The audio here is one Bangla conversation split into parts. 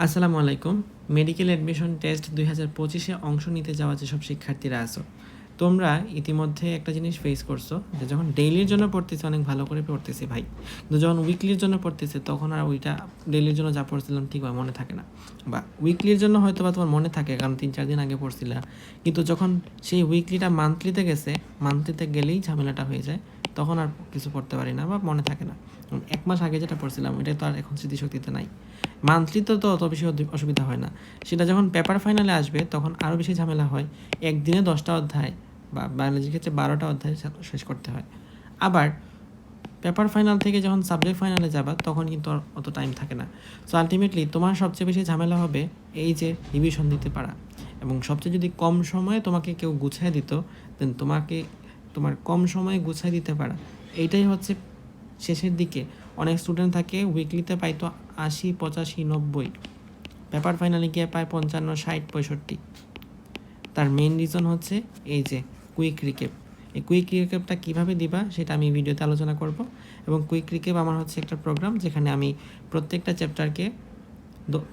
আসসালামু আলাইকুম। মেডিকেল অ্যাডমিশন টেস্ট দুই হাজার পঁচিশে অংশ নিতে যাওয়া যেসব শিক্ষার্থীরা আছো, তোমরা ইতিমধ্যে একটা জিনিস ফেস করছ, যে যখন ডেইলির জন্য পড়তেছি, অনেক ভালো করে পড়তেছি ভাই। কিন্তু যখন উইকলির জন্য পড়তেছে, তখন আর ওইটা ডেইলির জন্য যা পড়ছিলাম ঠিক ঠিকভাবে মনে থাকে না। বা উইকলির জন্য হয়তো বা তোমার মনে থাকে, কারণ তিন চার দিন আগে পড়ছিলা। কিন্তু যখন সেই উইকলিটা মান্থলিতে গেছে মান্থলিতে গেলেই ঝামেলাটা হয়ে যায়। তখন আর কিছু পড়তে পারি না বা মনে থাকে না। এক মাস আগে যেটা পড়ছিলাম এটা তো আর এখন স্মৃতিশক্তিতে নাই। মান্থলি তো তো অত বেশি অসুবিধা হয় না। সেটা যখন পেপার ফাইনালে আসবে, তখন আরও বেশি ঝামেলা হয়। একদিনে দশটা অধ্যায় বা বায়োলজির ক্ষেত্রে বারোটা অধ্যায় শেষ করতে হয়। আবার পেপার ফাইনাল থেকে যখন সাবজেক্ট ফাইনালে যাবা, তখন কিন্তু আর অত টাইম থাকে না। সো আলটিমেটলি তোমার সবচেয়ে বেশি ঝামেলা হবে এই যে রিভিশন দিতে পারা। এবং সবচেয়ে যদি কম সময়ে তোমাকে কেউ গুছিয়ে দিত দেন তোমাকে তোমার কম সময়ে গুছিয়ে দিতে পারা। এইটাই হচ্ছে শেষের দিকে। অনেক স্টুডেন্ট থাকে উইকলিতে পাইতো আশি, পঁচাশি, নব্বই। পেপার ফাইনালে গিয়ে পায় পঞ্চান্ন, ষাট, পঁয়ষট্টি। তার মেন রিজন হচ্ছে এই যে কুইক রিকেপ এই কুইক রিকেপটা কীভাবে দিবা সেটা আমি ভিডিওতে আলোচনা করব। এবং কুইক রিকেপ আমার হচ্ছে একটা প্রোগ্রাম যেখানে আমি প্রত্যেকটা চ্যাপ্টারকে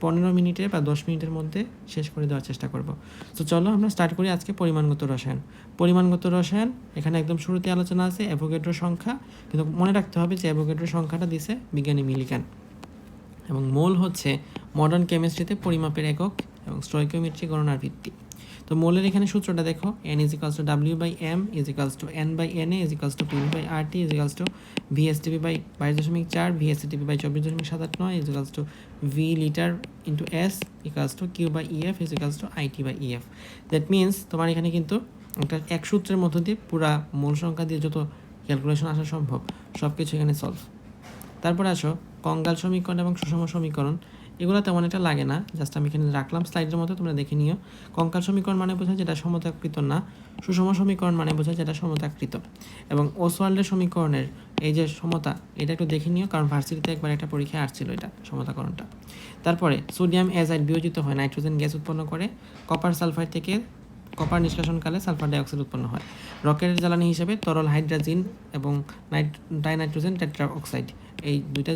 পনেরো মিনিটে বা দশ মিনিটের মধ্যে শেষ করে দেওয়ার চেষ্টা করব। তো চলো আমরা স্টার্ট করি আজকে পরিমাণগত রসায়ন। পরিমাণগত রসায়ন, এখানে একদম শুরুতে আলোচনা আছে অ্যাভোগেড্রো সংখ্যা, কিন্তু মনে রাখতে হবে যে অ্যাভোগেড্রো সংখ্যাটা দিছে বিজ্ঞানী মিলিকান। এবং মোল হচ্ছে মডার্ন কেমিস্ট্রিতে পরিমাপের একক এবং স্ট্রয়কিওমেট্রি গণনার ভিত্তি। তো মোলের এখানে সূত্রটা দেখো N is equals to W by M is equals to N by N A is equals to PV by R T is equals to V STP by বাইশ দশমিক চার ভিএসটিপি বাই চব্বিশ দশমিক সাত আট নয় is equals to V litre into S equals to Q by EF is equals to IT by EF that means তোমার এখানে কিন্তু একটা এক সূত্রের মধ্য দিয়ে পুরা মূল সংখ্যা দিয়ে যত ক্যালকুলেশন আসা সম্ভব সব কিছু এখানে সলভ তারপর আসো, কঙ্গাল সমীকরণ এবং সুষম সমীকরণ। এগুলো তেমন একটা লাগে না। জাস্ট আমি এখানে রাখলাম স্লাইডের মতো, তোমরা দেখে নিও। কঙ্কাল সমীকরণ মানে বোঝায় যেটা সমতাকৃত না, সুষম সমীকরণ মানে বোঝায় যেটা সমতাকৃত। এবং ওসওয়াল্ডের সমীকরণের এই যে সমতা, এটা একটু দেখে নিও, কারণ ভার্সিটিতে একবার একটা পরীক্ষায় আসছিল এটা, সমতাকরণটা। তারপরে, সোডিয়াম অ্যাজাইড বিয়োজিত হয়, নাইট্রোজেন গ্যাস উৎপন্ন করে, কপার সালফাইড থেকে কপার নিষ্কাশনকালে সালফার ডাইঅক্সাইড উৎপন্ন হয়। রকেটের জ্বালানি হিসেবে তরল হাইড্রোজেন এবং নাইট ডাইনাইট্রোজেন টেট্রা অক্সাইড এই দুইটা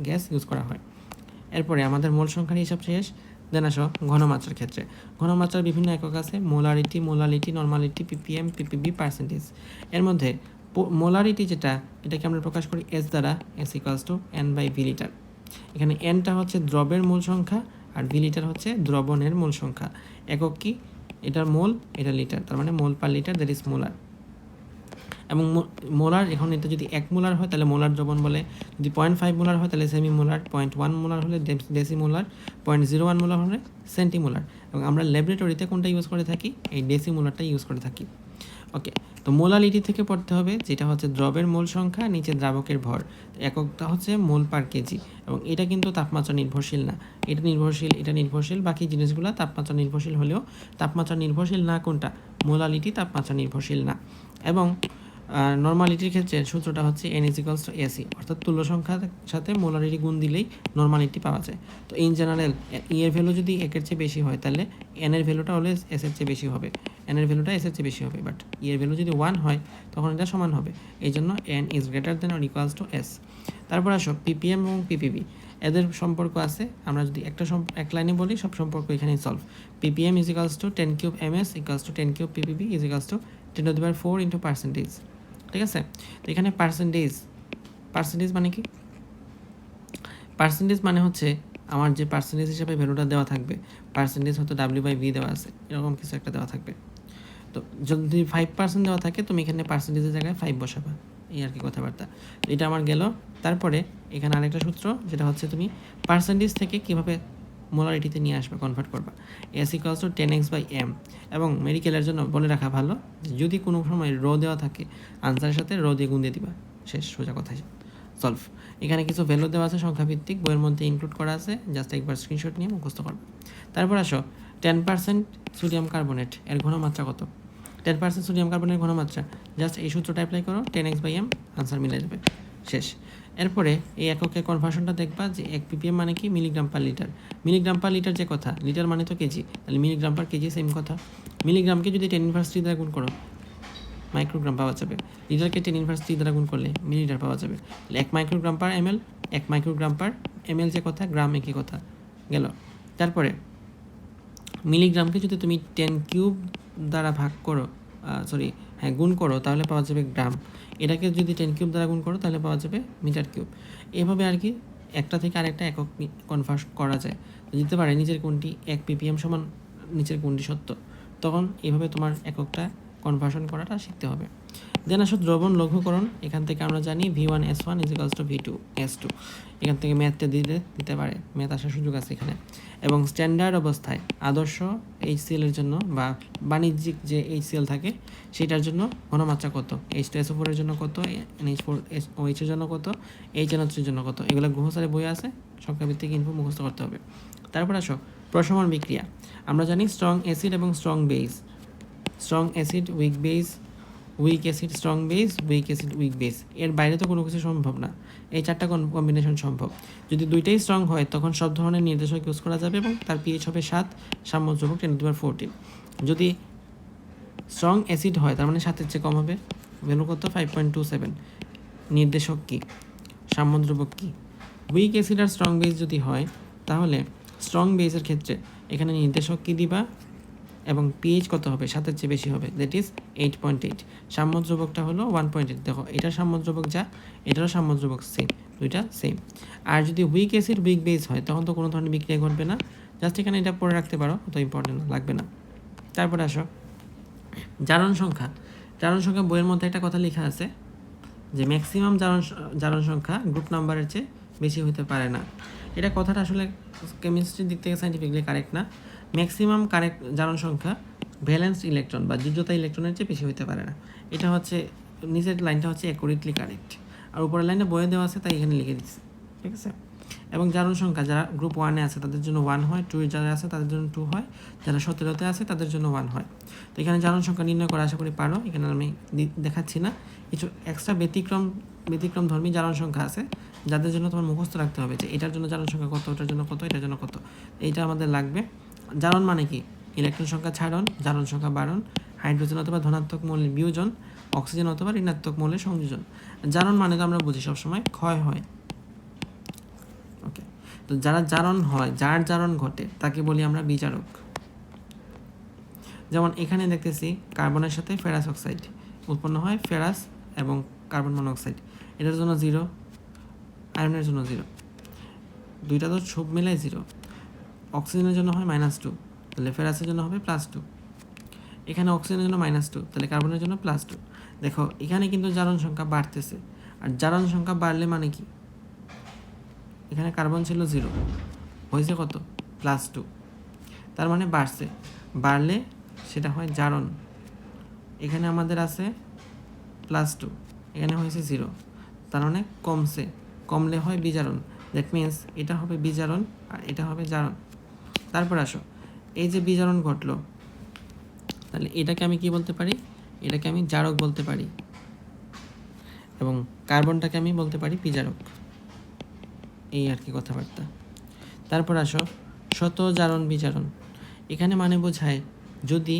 গ্যাস ইউজ করা হয়। এরপরে আমাদের মোল সংখ্যার হিসাব শেষ। দেন আসো ঘনমাত্রার ক্ষেত্রে। ঘনমাত্রার বিভিন্ন একক আছে, molarity, molality, normality, ppm, ppb, percentage. এর মধ্যে মোলারিটি যেটা, এটাকে আমরা প্রকাশ করি এস দ্বারা S equals to N by V litre এখানে এনটা হচ্ছে দ্রবের মূল সংখ্যা, আর ভি লিটার হচ্ছে দ্রবণের মূল সংখ্যা। একক কি? এটার মোল, এটা লিটার তার মানে mole per litre that is molar এবং মোলার, এখন এটা যদি এক মোলার হয়, তাহলে মোলার দ্রবণ বলে। যদি পয়েন্ট ফাইভ মোলার হয়, তাহলে semi molar point one molar হলে deci molar point zero one molar হলে সেন্টিমোলার এবং আমরা ল্যাবরেটরিতে কোনটা ইউজ করে থাকি? এই ডেসি মোলারটা ইউজ করে থাকি। ওকে তো মোলালিটি থেকে পড়তে হবে, যেটা হচ্ছে দ্রবের মোল সংখ্যা, নিচে দ্রাবকের ভর। এককটা হচ্ছে মোল পার কেজি এবং এটা কিন্তু তাপমাত্রা নির্ভরশীল না। এটা নির্ভরশীল এটা নির্ভরশীল, বাকি জিনিসগুলো তাপমাত্রা নির্ভরশীল হলেও তাপমাত্রা নির্ভরশীল না কোনটা? মোলালিটি তাপমাত্রা নির্ভরশীল না। এবং নর্মালিটির ক্ষেত্রে সূত্রটা হচ্ছে এন ইজিক্যালস টু এসি অর্থাৎ তুল্য সংখ্যার সাথে মোলারিটি গুণ দিলেই নর্মালিটি পাওয়া যায়। তো ইন জেনারেল ই এর ভ্যালু যদি একের চেয়ে বেশি হয়, তাহলে এন এর ভ্যালুটা অলওয়েজ এস এর চেয়ে বেশি হবে। এন এর ভ্যালুটা এস এর চেয়ে বেশি হবে বাট ই এর ভ্যালু যদি ওয়ান হয়, তখন এটা সমান হবে। এই জন্য N is greater than or equals to S তারপর আসো পিপিএম এবং পিপিবি এদের সম্পর্ক আছে, আমরা যদি একটা এক লাইনে বলি, সব সম্পর্ক এখানেই solve PPM is to ten cube M S equals to ten cube PPB is to ten to the power four into percentage ঠিক আছে? তো এখানে পার্সেন্টেজ পার্সেন্টেজ মানে কি? পার্সেন্টেজ মানে হচ্ছে আমার যে পার্সেন্টেজ হিসাবে ভ্যালুটা দেওয়া থাকবে পার্সেন্টেজ হয়তো ডাব্লিউ বাই ভি দেওয়া আছে, এরকম কিছু একটা দেওয়া থাকবে। তো যদি ফাইভ পার্সেন্ট দেওয়া থাকে, তুমি এখানে পার্সেন্টেজের জায়গায় ফাইভ বসাবা, এই আর কি কথাবার্তা। তো এটা আমার গেল। তারপরে এখানে আরেকটা সূত্র, যেটা হচ্ছে তুমি পার্সেন্টেজ থেকে কীভাবে মোলারিটিতে নিয়ে আসবে কনভার্ট করবা। S equals to ten X by M এবং মেডিকেলের জন্য বলে রাখা ভালো, যদি কোনো সময় রো দেওয়া থাকে আনসারের সাথে রো দিয়ে গুণ দিয়ে দিবা। শেষ, সোজা কথাই। সলভ এখানে কিছু ভ্যালু দেওয়া আছে সংখ্যাভিত্তিক, বইয়ের মধ্যে ইনক্লুড করা আছে জাস্ট একবার স্ক্রিনশট নিয়ে মুখস্থ করবে। তারপর আসো টেন পার্সেন্ট সোডিয়াম কার্বনেট এর ঘনমাত্রা কত? টেন পার্সেন্ট সোডিয়াম কার্বনের ঘনমাত্রা জাস্ট এই সূত্রটা অ্যাপ্লাই করো ten X by M answer মিলে যাবে। শেষ। এরপরে এই এককের কনভার্সনটা দেখবা যে এক পিপিএম মানে কি? Milligram per litre milligram per litre যে কথা লিটার মানে তো কেজি। তাহলে মিলিগ্রাম পার কেজি সেম কথা। মিলিগ্রামকে যদি টেন ইনভার্স থ্রি দ্বারা গুণ করো মাইক্রোগ্রাম পাওয়া যাবে। লিটারকে টেন ইনভার্স থ্রি দ্বারা গুণ করলে মিলিটার পাওয়া যাবে। এক মাইক্রোগ্রাম পার এম এক মাইক্রোগ্রাম পার এম যে কথা গ্রাম একই কথা? গেল। তারপরে মিলিগ্রামকে যদি তুমি টেন কিউব দ্বারা ভাগ করো সরি হ্যাঁ গুণ করো, তাহলে পাওয়া যাবে গ্রাম। এটাকে যদি টেন কিউব দ্বারা গুণ করো, তাহলে পাওয়া যাবে মিটার কিউব এভাবে আর কি একটা থেকে আরেকটা একক কনভার্ট করা যায়। দিতে পারে নিচের কোনটি এক পিপিএম সমান নিচের কোনটি সত্য তখন এভাবে তোমার এককটা কনভার্সন করাটা শিখতে হবে। দেন আসো দ্রবণ লঘুকরণ, এখান থেকে আমরা জানি V one S one equals to V two S two এখান থেকে ম্যাথটা দিতে দিতে পারে। ম্যাথ আসার সুযোগ আছে এখানে। এবং স্ট্যান্ডার্ড অবস্থায় আদর্শ এইচসিএল এর জন্য বা বাণিজ্যিক যে এইচসিএল থাকে, সেটার জন্য ঘনমাত্রা কত? এইচ টু এস ফোরের জন্য কত? এনএইচ ফোর এস ওইচ এর জন্য কত? এইচ এন এর জন্য কত? এগুলো গ্রহসারে বই আছে। সংখ্যাভিত্তিক ইনফো মুখস্থ করতে হবে। তারপর আসো, প্রশমন বিক্রিয়া। আমরা জানি স্ট্রং অ্যাসিড এবং strong base strong acid weak base weak acid strong base weak acid weak base এর বাইরে তো কোনো কিছু সম্ভব না। এই চারটা কম্বিনেশন সম্ভব। যদি দুইটাই স্ট্রং হয়, তখন সব ধরনের নির্দেশক ইউজ করা যাবে এবং তার পিএইচ হবে সাত, সাম্যদ্রবক টেন টু ফোরটিন যদি স্ট্রং অ্যাসিড হয়, তার মানে সাতের চেয়ে কম হবে। ভ্যালু কত? ফাইভ পয়েন্ট টু সেভেন নির্দেশক কী? সাম্যদ্রবক কী? উইক অ্যাসিড আর স্ট্রং বেস যদি হয়, তাহলে স্ট্রং বেসের ক্ষেত্রে এখানে নির্দেশক কী দিবা? এবং পিএইচ কত হবে? সাতের চেয়ে বেশি হবে। That is eight point eight সাম্যদ্রবকটা হলো ওয়ান পয়েন্ট এইট দেখো, এটা সাম্যদ্রবক যা, এটারও সাম্যদ্রবক সেম দুইটা সেম আর যদি উইক অ্যাসিড উইক বেস হয়, তখন তো কোনো ধরনের বিক্রিয়া ঘটবে না। জাস্ট এখানে এটা পরে রাখতে পারো, অত ইম্পর্টেন্ট লাগবে না। তারপরে আসো। জারণ সংখ্যা। জারণ সংখ্যা বইয়ের মধ্যে একটা কথা লেখা আছে যে ম্যাক্সিমাম জারণ জারণ সংখ্যা গ্রুপ নাম্বারের চেয়ে বেশি হতে পারে না। এটা কথাটা আসলে কেমিস্ট্রির দিক থেকে সাইন্টিফিকলি কারেক্ট না। ম্যাক্সিমাম কারেক্ট জারণ সংখ্যা ভ্যালেন্স ইলেকট্রন বা যোজ্যতা ইলেকট্রনের চেয়ে বেশি হতে পারে না। এটা হচ্ছে, নিচের লাইনটা হচ্ছে অ্যাকুরেটলি কারেক্ট আর উপরের লাইনটা বইয়ে দেওয়া আছে, তাই এখানে লিখে দিচ্ছি। ঠিক আছে? এবং জারণ সংখ্যা যারা গ্রুপ ওয়ানে আছে, তাদের জন্য ওয়ান হয়। টু যারা আছে, তাদের জন্য টু হয়। যারা সতেরোতে আছে, তাদের জন্য ওয়ান হয়। তো এখানে জারণ সংখ্যা নির্ণয় করা আশা করি পারো। এখানে আমি দেখাচ্ছি না। কিছু এক্সট্রা ব্যতিক্রম ব্যতিক্রম ধর্মী জারণ সংখ্যা আছে, যাদের জন্য তোমার মুখস্থ রাখতে হবে যে এটার জন্য জারণ সংখ্যা কত, ওটার জন্য কত, এটার জন্য কত। এইটা আমাদের লাগবে। জারণ মানে কি? ইলেকট্রন সংখ্যা ছাড়ন, জারণ সংখ্যা বাড়ন, হাইড্রোজেন অথবা ধনাত্মক মৌলের বিয়োজন, অক্সিজেন অথবা ঋণাত্মক মৌলের সংযোজন। জারণ মানে তো আমরা বুঝি সবসময় ক্ষয় হয়। ওকে তো যারা জারণ হয়, যার জারণ ঘটে, তাকে বলি আমরা বিচারক। যেমন এখানে দেখতেছি কার্বনের সাথে ফেরাস অক্সাইড উৎপন্ন হয়, ফেরাস এবং কার্বন মনোক্সাইড। এটার জন্য জিরো আয়রনের জন্য জিরো দুইটা তো সব মিলাই জিরো অক্সিজেনের জন্য হয় মাইনাস টু তাহলে ফেরাসের জন্য হবে প্লাস টু এখানে অক্সিজেনের জন্য মাইনাস টু তাহলে কার্বনের জন্য প্লাস টু দেখো, এখানে কিন্তু জারণ সংখ্যা বাড়তেছে। আর জারণ সংখ্যা বাড়লে মানে কি? এখানে কার্বন ছিল জিরো হয়েছে কত? প্লাস টু তার মানে বাড়ছে। বাড়লে সেটা হয় জারণ। এখানে আমাদের আছে প্লাস টু এখানে হয়েছে জিরো তার মানে কমছে। কমলে হয় বিজারণ। দ্যাট মিন্স এটা হবে বিজারণ আর এটা হবে জারণ। তারপর আসো। এই যে বিজারণ ঘটলো, তাহলে এটাকে আমি কি বলতে পারি? এটাকে আমি জারক বলতে পারি। এবং কার্বনটাকে আমি বলতে পারি বিজারক এই আর কি কথাবার্তা। তারপর আসো শত জারণ বিজারণ এখানে মানে বোঝায় যদি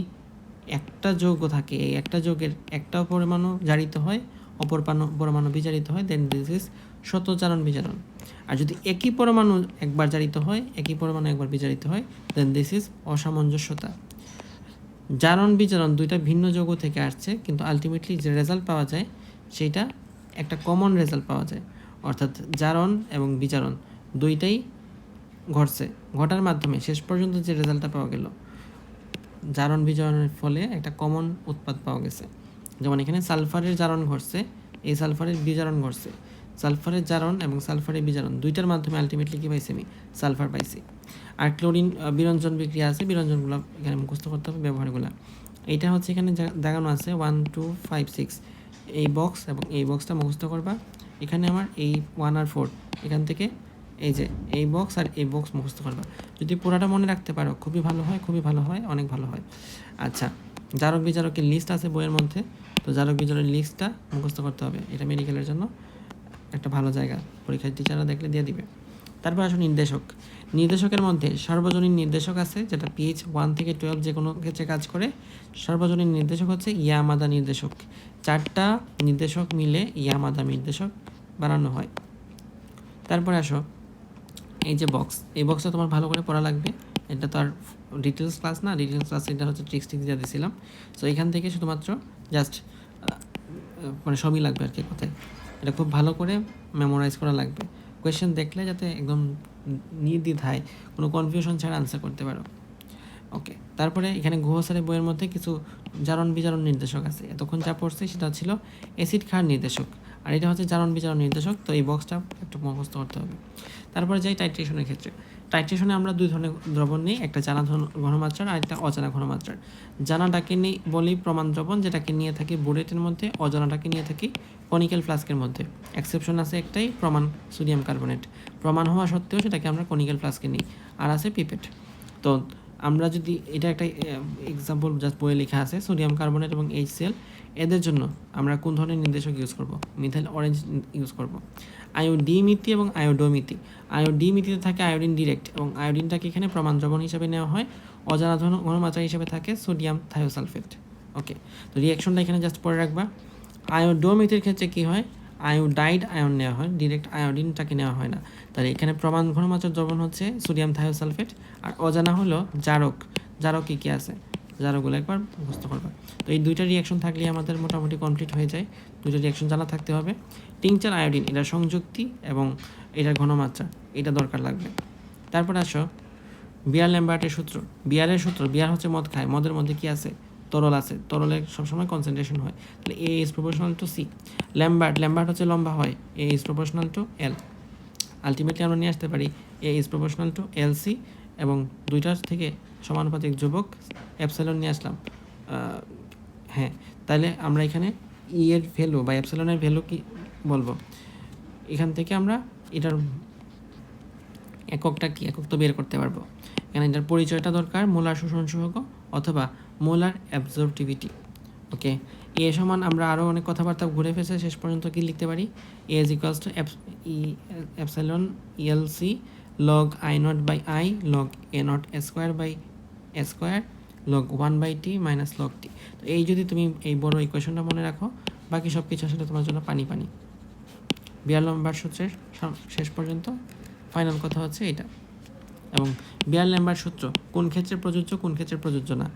একটা যৌগ থাকে, এই একটা যৌগের একটা পরমাণু জারিত হয়, অপর পরমাণু বিচারিত হয় দেন দিস ইজ শতচারণ বিজারণ আর যদি একই পরমাণু একবার জারিত হয়, একই পরমাণু একবার বিজারিত হয় দেন দিস ইজ অসামঞ্জস্যতা। জারণ বিজারণ দুইটা ভিন্ন যৌগ থেকে আসছে, কিন্তু আলটিমেটলি যে রেজাল্ট পাওয়া যায়, সেটা একটা কমন রেজাল্ট পাওয়া যায়। অর্থাৎ জারণ এবং বিচারণ দুইটাই ঘটছে। ঘটার মাধ্যমে শেষ পর্যন্ত যে রেজাল্টটা পাওয়া গেল, জারণ বিজারণের ফলে একটা কমন উৎপাদ পাওয়া গেছে। যেমন এখানে সালফারের জারণ ঘটছে, এই সালফারের বিজারণ ঘটছে। সালফারের জারণ এবং সালফারের বিজারণ, দুইটার মাধ্যমে আলটিমেটলি কী পাইছি আমি? সালফার পাইছি। আর ক্লোরিন বিরঞ্জন বিক্রিয়া আছে, বিরঞ্জনগুলো এখানে মুখস্থ করতে হবে ব্যবহারগুলো। এইটা হচ্ছে এখানে দেখানো আছে ওয়ান টু ফাইভ সিক্স এই বক্স এবং এই বক্সটা মুখস্থ করবা। এখানে আমার এই ওয়ান আর ফোর এখান থেকে এই যে, এই বক্স আর এই বক্স মুখস্থ করবা। যদি পুরাটা মনে রাখতে পারো, খুবই ভালো হয়, খুবই ভালো হয়, অনেক ভালো হয়। আচ্ছা জারক বিজারকের লিস্ট আছে বইয়ের মধ্যে। তো জারক বিজারকের লিস্টটা মুখস্থ করতে হবে, এটা মেডিকেলের জন্য। একটা ভালো জায়গা। পরীক্ষার টিচাররা দেখলে দিয়ে দিবে। তারপর আসুন নির্দেশক। নির্দেশকের মধ্যে সর্বজনীন নির্দেশক আছে, যেটা পিএইচ ওয়ান থেকে টুয়েলভ যে কোনো ক্ষেত্রে কাজ করে। সর্বজনীন নির্দেশক হচ্ছে ইয়ামাদা নির্দেশক। চারটা নির্দেশক মিলে ইয়ামাদা নির্দেশক বানানো হয়। তারপরে আসো, এই যে বক্স এই বক্সটা তোমার ভালো করে পড়া লাগবে। এটা তো আর ডিটেলস ক্লাস না। ডিটেলস ক্লাস এটা হচ্ছে ট্রিক্স ট্রিক্স দিয়ে দিয়েছিলাম সো এখান থেকে শুধুমাত্র জাস্ট মানে সবই লাগবে আর কি কথায়। এটা খুব ভালো করে মেমোরাইজ করা লাগবে। কোয়েশ্চেন দেখলে যাতে একদম নির্দ্বিধায় কোনো কনফিউশন ছাড়া আনসার করতে পারো। ওকে তারপরে এখানে গুহসারের বইয়ের মধ্যে কিছু জারণ বিজারণ নির্দেশক আছে। এতক্ষণ যা পড়ছে সেটা ছিল অ্যাসিড খার নির্দেশক। আর এটা হচ্ছে জারণ বিজারণ নির্দেশক, তো এই বক্সটা একটু মুখস্থ করতে হবে। তারপরে যাই টাইট্রেশনের ক্ষেত্রে। টাইট্রেশনে আমরা দুই ধরনের দ্রবণ নিই, একটা জানা ঘনমাত্রার আর একটা অজানা ঘনমাত্রার। জানাটাকে নিই বলি প্রমাণ দ্রবণ, যেটাকে নিয়ে থাকি বুলেটের মধ্যে, অজানাটাকে নিয়ে থাকি কনিক্যাল ফ্লাস্কের মধ্যে। এক্সেপশন আছে একটাই, প্রমাণ সোডিয়াম কার্বনেট। প্রমাণ হওয়া সত্ত্বেও সেটাকে আমরা কনিক্যাল ফ্লাস্কে নিই। আর আছে পিপেট। তো আমরা যদি এটা একটা এক্সাম্পল জাস্ট বইয়ে লেখা আছে সোডিয়াম কার্বনেট এবং এইচ এইচসিএল এদের জন্য আমরা কোন ধরনের নির্দেশক ইউজ করব? মিথাইল অরেঞ্জ ইউজ করব। আয়োডিমিতি এবং আয়োডোমিতি আয়োডিমিতিতে থাকে আয়োডিন ডিরেক্ট এবং আয়োডিনটাকে এখানে প্রমাণ দ্রবণ হিসাবে নেওয়া হয়। অজানা ধন, ঘনমাত্রা হিসেবে থাকে সোডিয়াম থায়োসালফেট ওকে তো রিয়াকশনটা এখানে জাস্ট পরে রাখবা। আয়োডোমিতির ক্ষেত্রে কী হয়? আয়োডাইড আয়ন নেওয়া হয় ডিরেক্ট আয়োডিনটাকে নেওয়া হয় না। তাহলে এখানে প্রমাণ ঘনমাত্রার দ্রবণ হচ্ছে সোডিয়াম থায়োসালফেট। আর অজানা হলো জারক। জারক কী কী আছে? জারকগুলো একবার মুখস্থ করবা। তো এই দুইটা রিয়াকশন থাকলেই আমাদের মোটামুটি কমপ্লিট হয়ে যায়। দুইটা রিয়াকশন জানা থাকতে হবে। টিংচার আয়োডিন, এটা সংযুক্তি এবং এটার ঘনমাত্রা, এটা দরকার লাগবে। তারপর আসো বিয়ার ল্যাম্বার্টের সূত্র। বিয়ারের সূত্র, বিয়ার হচ্ছে মদ খায়। মদের মধ্যে কি আছে? তরল আছে তরলের সবসময় কনসেন্ট্রেশন হয়। তাহলে A is proportional to C Lambert Lambert হচ্ছে লম্বা হয় A is proportional to L ultimately আমরা নিয়ে আসতে পারি A is proportional to L C এবং দুইটার থেকে সমানুপাতিক যুবক অ্যাপসাইলন নিয়ে আসলাম। হ্যাঁ তাহলে আমরা এখানে ই এর ভ্যালু বা অ্যাপসাইলনের ভ্যালু কি বলব? এখান থেকে আমরা এটার এককটা কি, একক তো বের করতে পারব। এখানে এটার পরিচয়টা দরকার, মোলার শোষণ সহগ অথবা মোলার অ্যাবজর্বটিভিটি। ওকে? এ সমান আমরা আরও অনেক কথাবার্তা ঘুরে ফেসে শেষ পর্যন্ত কি লিখতে পারি? A is equals to epsilon L C log I nought by I log A nought square by square log one by T minus log T. তো এই যদি তুমি এই বড় ইকুয়েশনটা মনে রাখো, বাকি সব কিছু আসলে তোমার জন্য পানি পানি। বিয়ার লম্বার সূত্রের শেষ পর্যন্ত ফাইনাল কথা হচ্ছে এটা। এবং বিয়ার ল্যাম্বার সূত্র, কোন ক্ষেত্রে প্রযোজ্য, কোন ক্ষেত্রে প্রযোজ্য না।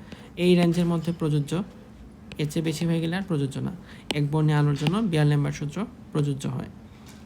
এই রেঞ্জের মধ্যে প্রযোজ্য। এর চেয়ে বেশি হয়ে গেলে আর প্রযোজ্য না। এক বর্ণে আলোর জন্য বিয়ার নাম্বার সূত্র প্রযোজ্য হয়।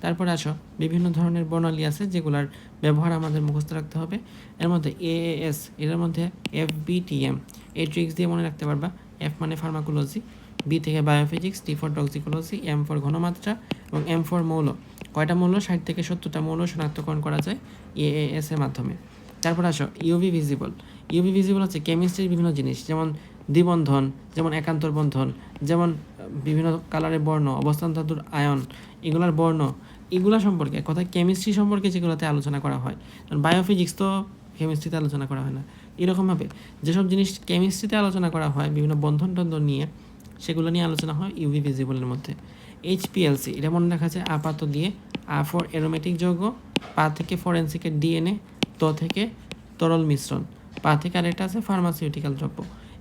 তারপরে আসো, বিভিন্ন ধরনের বর্ণালী আছে যেগুলার ব্যবহার আমাদের মুখস্থ রাখতে হবে। এর মধ্যে এ এস এর মধ্যে এফ বি টি এম এই ট্রিক্স দিয়ে মনে রাখতে পারবা। এফ মানে ফার্মাকোলজি বি থেকে biophysics T for toxicology M for ঘনমাত্রা এবং এম ফর মৌল। কয়টা মৌল? ষাট থেকে সত্তরটা মৌল শনাক্তকরণ করা যায় এ এস এর মাধ্যমে। তারপর আসো ইউভি ভিজিবল ইউভি ভিজিবল হচ্ছে কেমিস্ট্রির বিভিন্ন জিনিস, যেমন দ্বিবন্ধন, যেমন একান্তর বন্ধন, যেমন বিভিন্ন কালারের বর্ণ, অবস্থান ধাতুর আয়ন, এগুলার বর্ণ, এগুলা সম্পর্কে কথা কেমিস্ট্রি সম্পর্কে যেগুলোতে আলোচনা করা হয়, কারণ বায়োফিজিক্স তো কেমিস্ট্রিতে আলোচনা করা হয় না এরকমভাবে যেসব জিনিস কেমিস্ট্রিতে আলোচনা করা হয়, বিভিন্ন বন্ধন টন্ধন নিয়ে, সেগুলো নিয়ে আলোচনা হয় ইউভি ভিজিবলের মধ্যে। এইচপিএলসি এটা মনে রাখা যায় আপাত দিয়ে, আ ফর অ্যারোমেটিক যৌগ, পা থেকে ফরেন্সিকের ডিএনএ ত থেকে তরল মিশ্রণ। পা থেকে আরেকটা আছে ফার্মাসিউটিক্যাল দ্রব্য।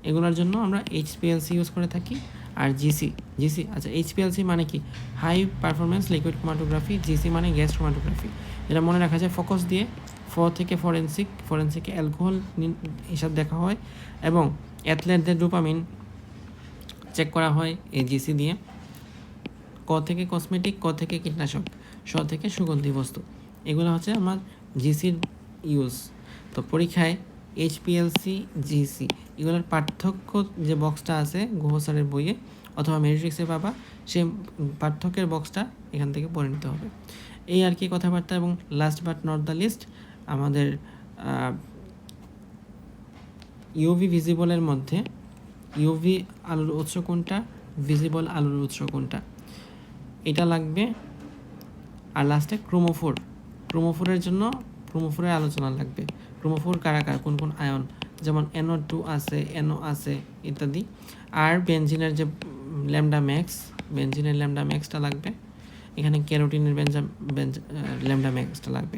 এগুলোর জন্য আমরা এইচপিএলসি ইউজ করে থাকি আর জিসি জিসি আচ্ছা এইচপিএলসি মানে কি? High performance liquid chromatography GC মানে গ্যাস ক্রোমাটোগ্রাফি এটা মনে রাখা যায় ফোকাস দিয়ে ফ থেকে ফরেন্সিক ফরেন্সিকে অ্যালকোহল হিসাব দেখা হয় এবং অ্যাথলেটদের ডোপামিন চেক করা হয় এই জিসি দিয়ে। ক থেকে কসমেটিক ক থেকে কীটনাশক, স থেকে সুগন্ধি বস্তু। এগুলো হচ্ছে আমার জিসির ইউজ তো পরীক্ষায় এইচপিএলসি জিসি এগুলোর পার্থক্য যে বক্সটা আছে গুহ স্যারের বইয়ে অথবা মেরিট্রিক্সে পাবা, সেই পার্থক্যের বক্সটা এখান থেকে পড়ে নিতে হবে। এই আর কি কথাবার্তা এবং last but not the least আমাদের ইউভি ভিজিবলের মধ্যে ইউভি আলোর উৎস কোনটা ভিজিবল আলোর উৎস কোনটা? এটা লাগবে, আর লাস্টে ক্রোমোফোর ক্রোমোফোরের জন্য ক্রোমোফোরের আলোচনা লাগবে। ক্রোমোফোর কারা কারা কোন কোন আয়ন? যেমন এনও টু আছে এনও আছে, ইত্যাদি। আর বেঞ্জিনের যে ল্যামডা ম্যাক্স বেঞ্জিনের ল্যামডা ম্যাক্সটা লাগবে। এখানে ক্যারোটিনের বেঞ্জা বেঞ্জ ল্যামডা ম্যাক্সটা লাগবে।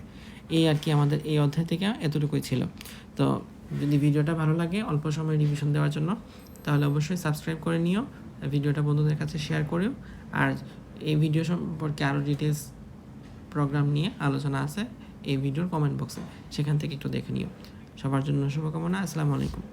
এই আর কি আমাদের এই অধ্যায় থেকে এতটুকুই ছিল। তো যদি ভিডিওটা ভালো লাগে, অল্প সময় রিভিশন দেওয়ার জন্য, তাহলে অবশ্যই সাবস্ক্রাইব করে নিও, ভিডিওটা বন্ধুদের কাছে শেয়ার করিও। আর এই ভিডিও সম্পর্কে আরও ডিটেলস প্রোগ্রাম নিয়ে আলোচনা আছে। এই ভিডিওর কমেন্ট বক্সে সেখান থেকে একটু দেখে নিও। সবার জন্য শুভকামনা। আসসালামু আলাইকুম।